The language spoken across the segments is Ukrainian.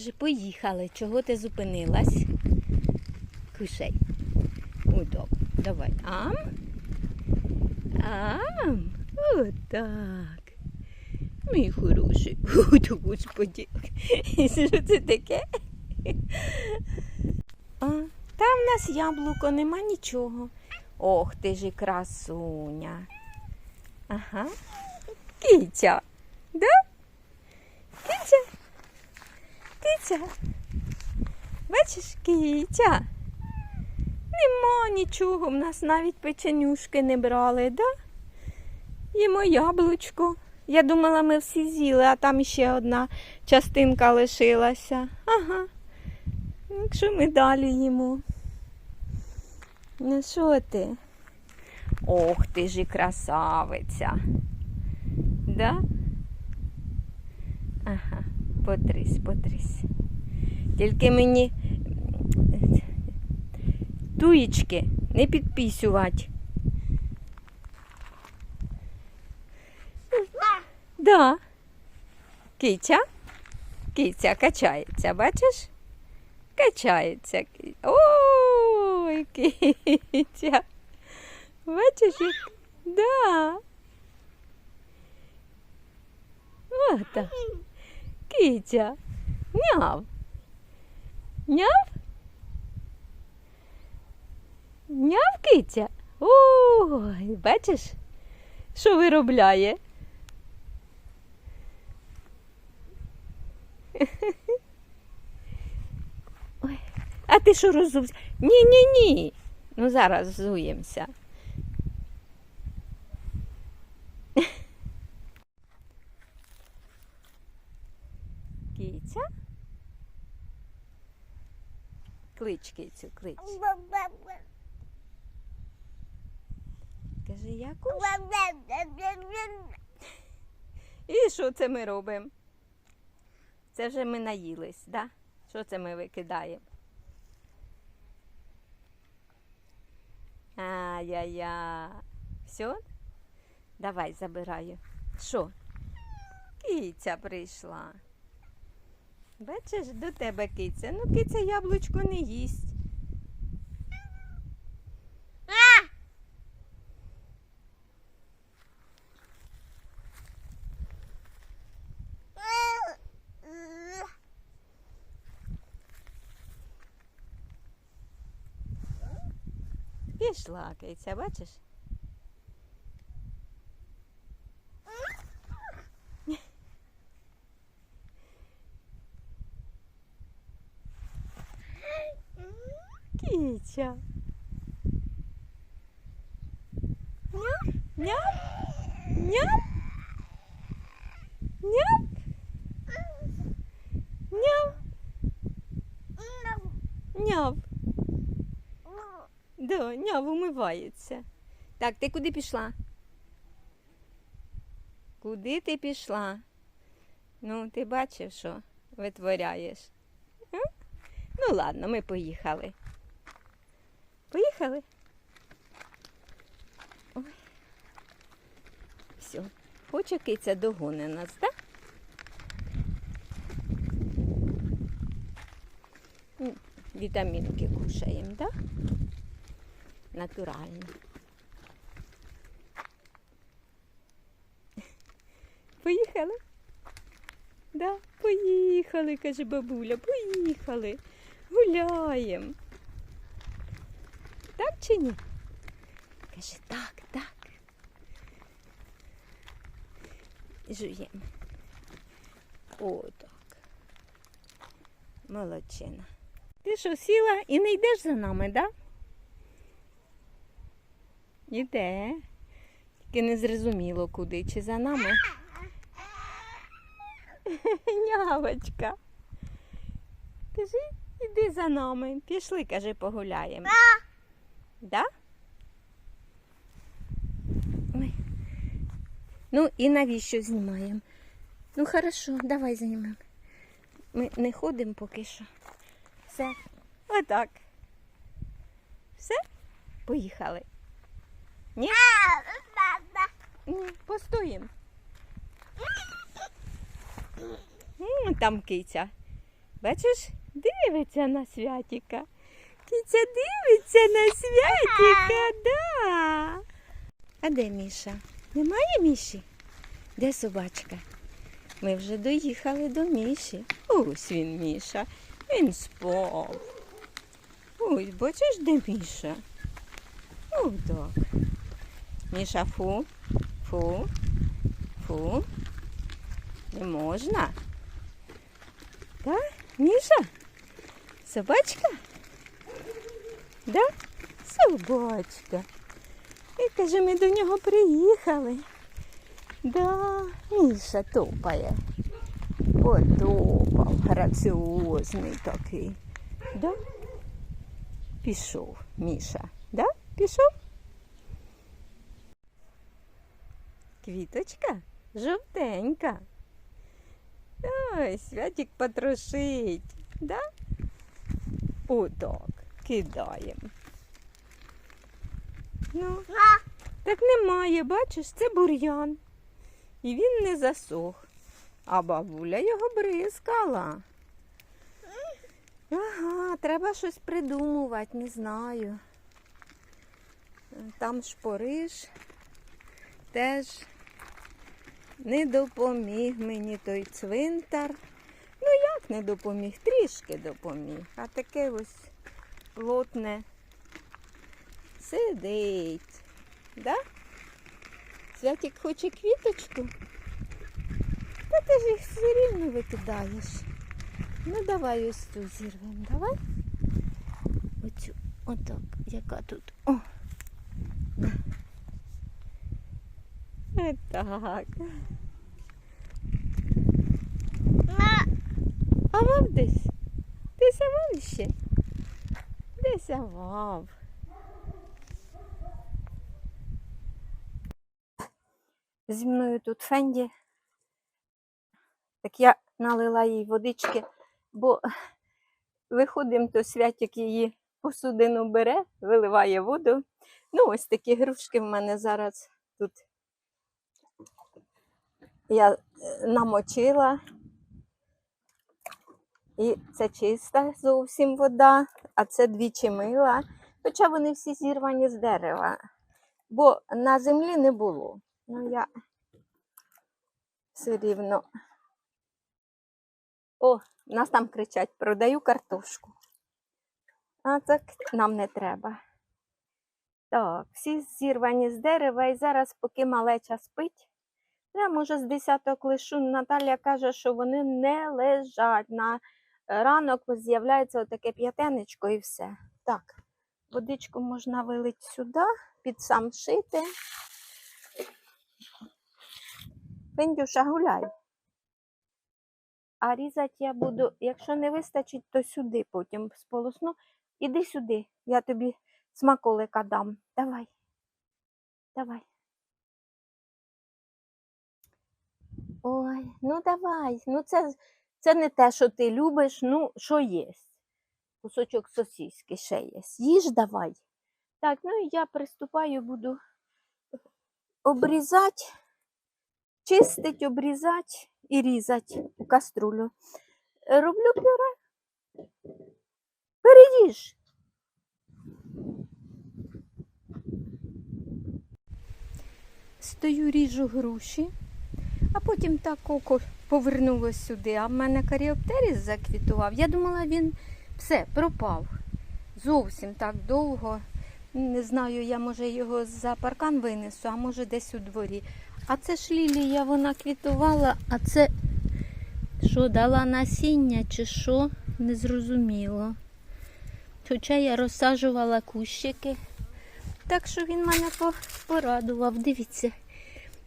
Вже поїхали. Чого ти зупинилась? Кушай. Так, давай. Ам. Ам. Отак. Мій хороший. Ой, господі. Що це таке? А, там в нас яблуко, нема нічого. Ох, ти ж і красуня. Ага. Кітя. Да? Кітя. Киця. Бачиш, киця. Нема нічого, в нас навіть печенюшки не брали, да? Їмо яблучко. Я думала, ми всі з'їли, а там ще одна частинка лишилася. Ага. Якщо ми далі їмо. Ну що ти? Ох, ти ж і красавиця. Да? Ага, потрись, потрись. Тільки мені туєчки не підписувати. Да. Киця? Киця качається, бачиш? Качається. Ой, киця. Бачиш? як? Да. Вот так. Киця. Няв. Няв? Няв, киця? Ой, бачиш, що виробляє? Ой, а ти що роззувся? Ні, ні, ні. Ну зараз зуємося. Киця? Клич кицю, клич. Кажи, яку? І що це ми робимо? Це вже ми наїлись, да? Що це ми викидаємо? Ай-яй-яй. Все? Давай забираю. Що? Киця прийшла. Бачиш, до тебе киця. Ну, киця яблучко не їсть. Пішла киця, бачиш? Няп. Да, няв умивається. Так, ти куди пішла? Куди ти пішла? Ну, ти бачив, що витворяєш? Ну, ладно, ми поїхали. Поїхали? Ой. Все. Хоче киця догони нас, так? Вітамінки кушаємо, так? Натурально. Поїхали? Да, поїхали, каже бабуля, поїхали. Гуляємо. Так чи ні? Каже, так, так. Жуємо. О, так. Молодчина. Ти що, сіла і не йдеш за нами, так? Да? Іде. Тільки не зрозуміло куди, чи за нами. Нявочка. Кажи, іди за нами. Пішли, каже, погуляємо. Да? Ой. Ну і навіщо знімаємо? Ну хорошо, давай знімемо. Ми не ходимо поки що. Все. Отак. Все? Поїхали. Ні? Ні. М, Там киця. Бачиш, дивиться на святіка. Кіця дивиться на святіка, да. А де Міша? Немає Міші? Де собачка? Ми вже доїхали до Міші. Ось він, Міша. Він спав. Ось, бачиш, де Міша? Ось так. Міша, фу, фу, фу. Не можна. Так, Міша? Собачка? Да? Собачка. І каже, ми до нього приїхали. Да, Міша топає. Потопав, граціозний такий. Да? Пішов, Міша. Да? Пішов? Квіточка жовтенька. Ой, святик потрошить. Да? Отак, кидаємо. Ну, так немає, бачиш, це бур'ян. І він не засох. А бабуля його бризкала. Ага, треба щось придумувати, не знаю. Там шпориш теж не допоміг мені той цвинтар. Ну як не допоміг? Трішки допоміг. А таке ось плотне сидить. Да? Святик хоче квіточку. Та ти ж їх все рівно викидаєш. Ну давай ось цю зірвемо, давай. Оцю, отак, яка тут. О. Так. А мав десь? Ти сама ще? Десь мав. Зі мною тут Фенді. Так я налила їй водички, бо виходимо, то святик її посудину бере, виливає воду. Ну, ось такі грушки в мене зараз тут. Я е, намочила. І це чиста зовсім вода, а це двічі мила. Хоча вони всі зірвані з дерева, бо на землі не було. Ну я все рівно. О, нас там кричать, продаю картошку. А так нам не треба. Так, всі зірвані з дерева, і зараз, поки малеча спить, я може з десяток лишу. Наталя каже, що вони не лежать. На ранок з'являється отаке п'ятенечко і все. Так, водичку можна вилити сюди, під сам шити. Пиндюша, гуляй. А різати я буду, якщо не вистачить, то сюди потім сполосну. Іди сюди, я тобі смаколика дам. Давай. Давай. Ой, ну давай. Ну це, це не те, що ти любиш, ну що є. Кусочок сосиски ще є. Їж давай. Так, ну і я приступаю, буду обрізати, чистить, обрізати і різати у каструлю. Е, Роблю пюре. Переїж. Стою, ріжу груші, а потім так око повернулося сюди, а в мене каріоптеріс заквітував. Я думала, він все, пропав. Зовсім так довго. Не знаю, я може його за паркан винесу, а може десь у дворі. А це ж лілія, вона квітувала, а це що, дала насіння чи що, не зрозуміло. Хоча я розсаджувала кущики. Так що він мене порадував. Дивіться,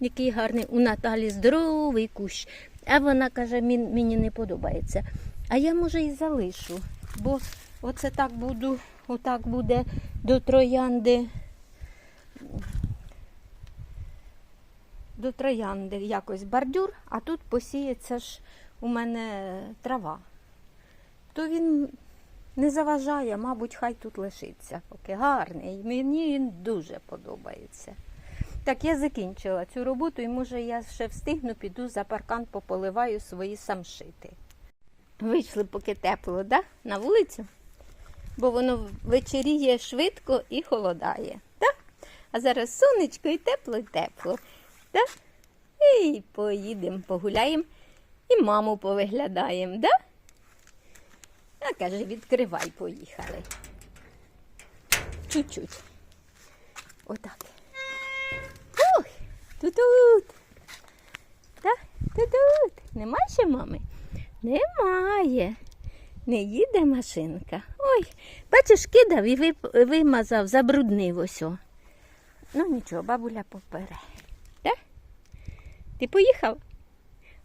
який гарний у Наталі здоровий кущ. А вона каже, мені не подобається. А я може і залишу, бо оце так буду, отак буде до троянди. До троянди якось бордюр, а тут посіється ж у мене трава. То він не заважає, мабуть, хай тут лишиться, поки гарний. Мені він дуже подобається. Так, я закінчила цю роботу і може я ще встигну, піду за паркан, пополиваю свої самшити. Вийшли поки тепло, да? на вулицю, бо воно вечеріє швидко і холодає. Да? А зараз сонечко і тепло, і тепло. Да? І поїдемо, погуляємо і маму повиглядаємо, да? А каже, відкривай, поїхали. Чуть-чуть. Отак. Ух, тут-тут. Так, тут-тут. Нема ще мами? Немає. Не їде машинка. Ой, бачиш, кидав і вимазав, забруднив ось. Ну нічого, бабуля попере. Ти поїхав?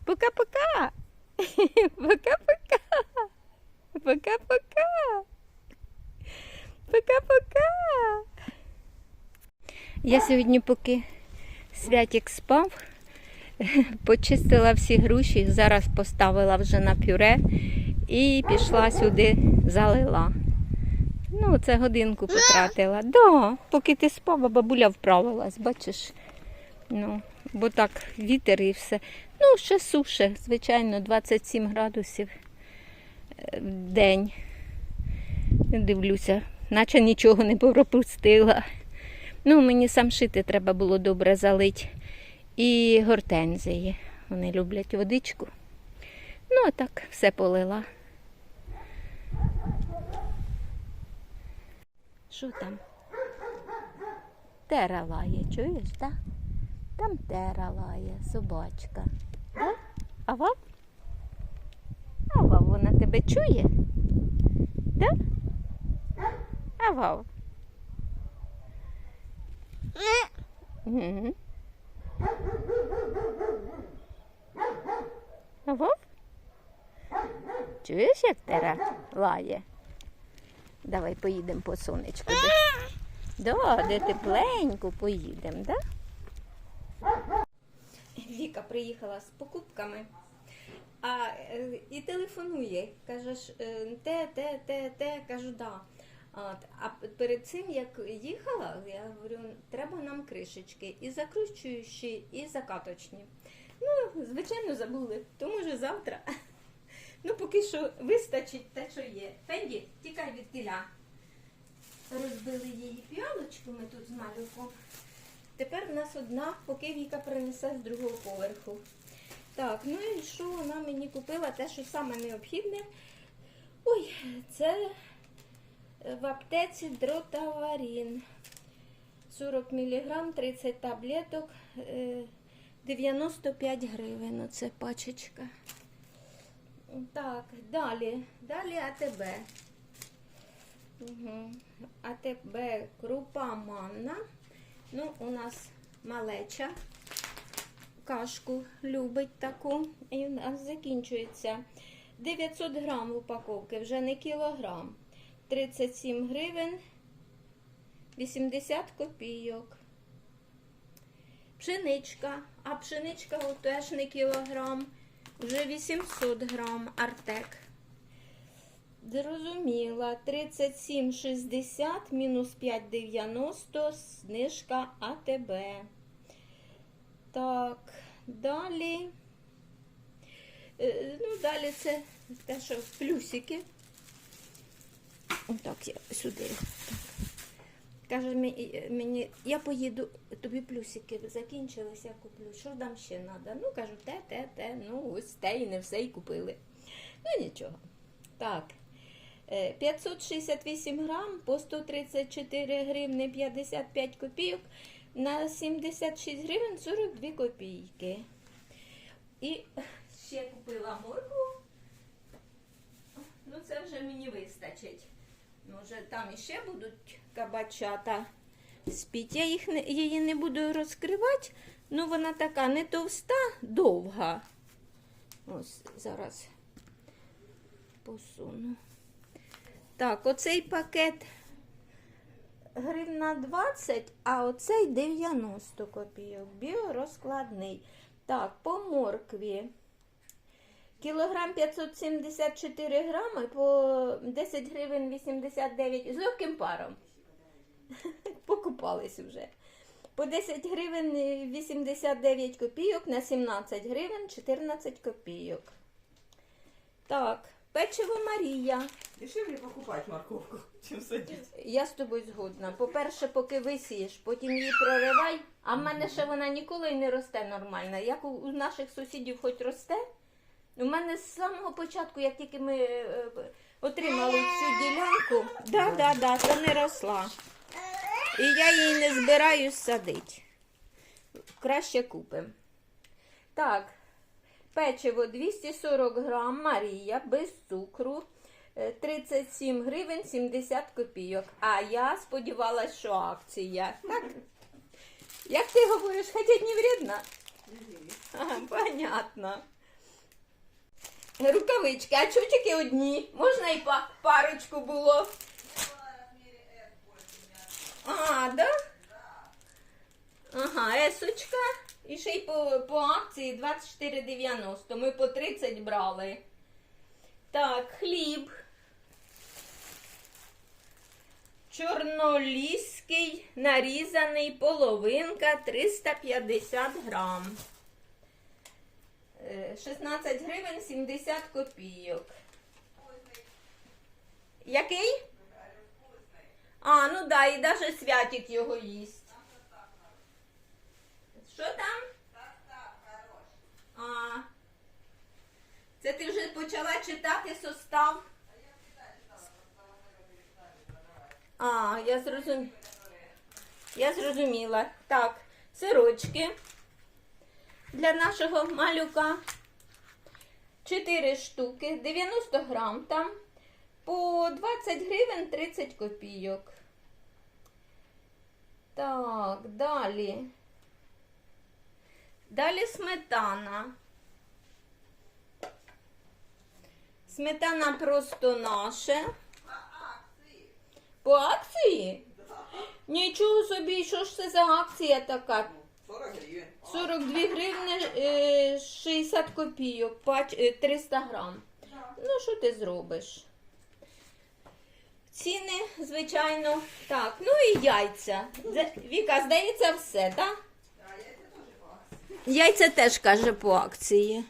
Пока-пока. Пока-пока. Пока-пока. Пока-пока. Я сьогодні, поки Святік спав, почистила всі груші, зараз поставила вже на пюре і пішла сюди, залила. Ну, це годинку потратила. Да, поки ти спав, бабуля вправилась, бачиш. Ну, бо так вітер і все. Ну, ще суше, звичайно, 27 градусів е, в день. Дивлюся, наче нічого не пропустила. Ну, мені сам шити треба було добре залити. І гортензії. Вони люблять водичку. Ну, а так, все полила. Що там? Тера лає, чуєш, так? Там тера лає, собачка. А вав? А вав, вона тебе чує? Да? А вав? Мгм. А? Чуєш, як тера лає? Давай поїдемо по сонечку. Де, да, де тепленько поїдемо, да? Віка приїхала з покупками. А, е, і телефонує. Кажеш, е, те, те, те, те, кажу, да. От, а перед цим, як їхала, я говорю, треба нам кришечки і закручуючі, і закаточні. Ну, звичайно, забули, то може завтра. Ну, поки що вистачить те, що є. Фенді, тікай від тіля. Розбили її піалочку ми тут з малюком. Тепер в нас одна, поки Віка принесе з другого поверху. Так, ну і що вона мені купила? Те, що саме необхідне. Ой, це в аптеці дротаварін. 40 мг, 30 таблеток, е, 95 гривень. Оце пачечка. Так, далі. Далі АТБ. Угу. АТБ крупа манна. Ну, у нас малеча. Кашку любить таку. І у нас закінчується 900 грам упаковки, вже не кілограм. 37 гривень 80 копійок. Пшеничка, а пшеничка теж не кілограм, вже 800 грам артек. Зрозуміла, 37,60 мінус 5,90 знижка АТБ. Так, далі. Е, Ну, далі це те, що плюсики. Так, я сюди. Каже мені- мені, я поїду, тобі плюсики закінчилися, я куплю. Що там ще треба? Ну, кажу, те, те, те, ну ось те і не все і купили. Ну нічого. Так. Е, 568 грам по 134 гривни 55 копійок на 76 гривень 42 копійки. І ще купила моркву. Ну, це вже мені вистачить. Може, там іще будуть кабачата спіть. Я їх її не буду розкривати, ну вона така не товста, довга. Ось зараз посуну. Так, оцей пакет гривна 20, а оцей 90 копійок. Біорозкладний. Так, по моркві. Кілограм 574 грами по 10 гривень 89 з легким паром. Покупались вже. По 10 гривень 89 копійок на 17 гривень 14 копійок. Так, Печиво Марія. Дешевле покупать морковку, чем садить. Я з тобою згодна. По-перше, поки висієш, потім її проривай. А в мене ще вона ніколи й не росте нормально. Як у, наших сусідів хоч росте. У мене з самого початку, як тільки ми е, отримали цю ділянку, да, да, да, то не росла. І я її не збираюсь садити. Краще купимо. Так, печиво 240 грам, Марія, без цукру. Е, 37 гривень 70 копійок. А я сподівалася, що акція. Так? Як ти говориш, хотіть не вредно? Ага, понятно. Рукавички, а чучики одні. Можна і парочку було. А, да? Ага, есочка. І ще й по, по акції 24,90. Ми по 30 брали. Так, хліб. Чорноліський, нарізаний, половинка 350 грам. Е, 16 гривень 70 копійок. Який? А, ну да, і навіть святик його їсть. Що там? А. Це ти вже почала читати состав? А, я зрозуміла. Я зрозуміла. Так, сирочки для нашого малюка. 4 штуки, 90 грам там. По 20 гривень 30 копійок. Так, далі. Далі сметана. Сметана просто наша. По акції? Нічого собі, що ж це за акція така? 40 гривен. 42 гривні е, 60 копійок, е, 300 грам. Ну, що ти зробиш? Ціни, звичайно, так. Ну і яйця. Віка, здається, все, так? А яйца тоже по акции. Яйця теж каже по акції.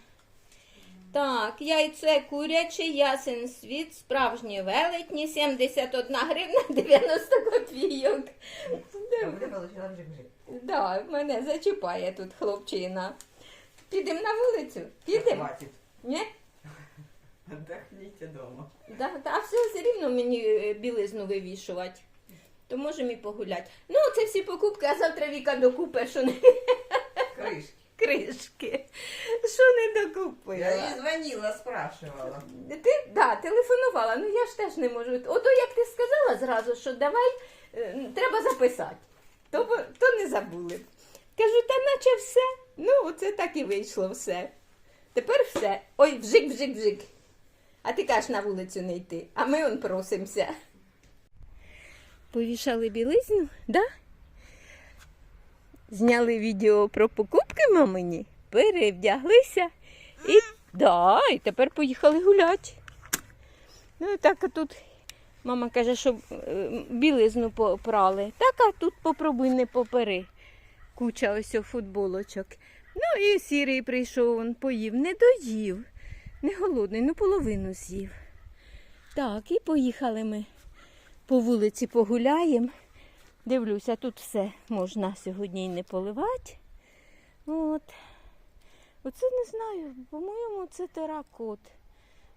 Так, яйце куряче, ясен світ, справжні велетні, 71 гривна 90 копійок. Да, мене зачіпає тут хлопчина. Підемо на вулицю? Підемо? Хватит. Ні? Отдохните дома. Да, та все, все рівно мені е, білизну вивішувати. То можемо і погуляти. Ну, це всі покупки, а завтра Віка докупе, що не Крышки. кришки. Що не докупила. Я ей звонила, спрашивала. Ти да, телефонувала, ну я ж теж не можу. Ото як ти сказала зразу, що давай е, треба записати, то, то не забули. Кажу, та наче все. Ну, оце так і вийшло все. Тепер все. Ой, вжик, вжик, вжик. А ти кажеш на вулицю не йти, а ми он просимося. Повішали білизню, да? Зняли відео про покупки мамині, перевдяглися і, да, і тепер поїхали гуляти. Ну і так тут мама каже, що е, білизну попрали. Так, а тут попробуй не попери. Куча ось футболочок. Ну і сірий прийшов, он поїв, не доїв. Не голодний, ну половину з'їв. Так, і поїхали ми по вулиці погуляємо. Дивлюся, тут все можна сьогодні і не поливати. От. Оце не знаю, по-моєму, це теракот.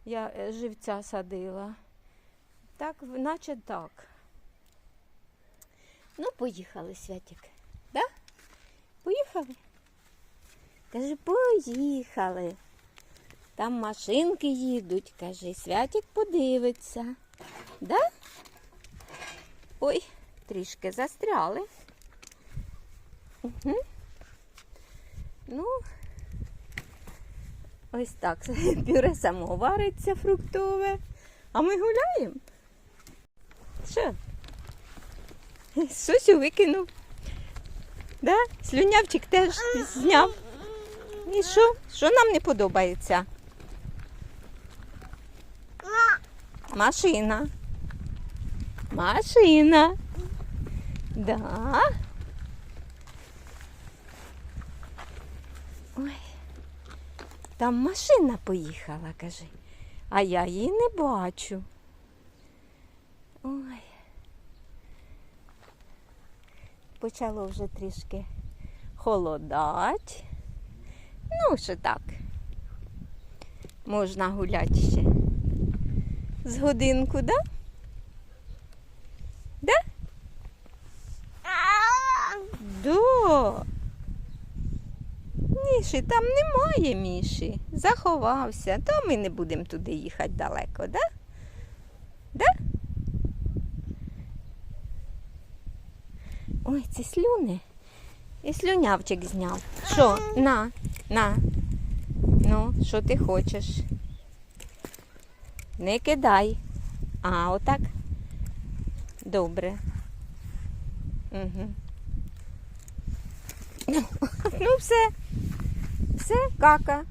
Я е, живця садила. Так, наче так. Ну, поїхали, Святик. Да? Поїхали? Каже, поїхали. Там машинки їдуть, каже, Святик подивиться. Да? Ой, трішки застряли. Угу. Ну, ось так. Пюре само вариться фруктове. А ми гуляємо. Що? Щось викинув. Да? Слюнявчик теж зняв. І що? Що нам не подобається? Машина. Машина. Да. Ой. Там машина поїхала, каже. А я її не бачу. Ой. Почало вже трішки холодать. Ну, що так. Можна гуляти ще. З годинку? Да? Да. Міші, там немає Міші. Заховався. То ми не будемо туди їхати далеко, да? Да? Ой, ці слюни. І слюнявчик зняв. Що? На, на. Ну, що ти хочеш? Не кидай. А, отак. Добре. Угу. Ну, все. Все, кака.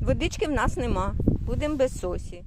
Водички в нас нема. Будемо без сосі.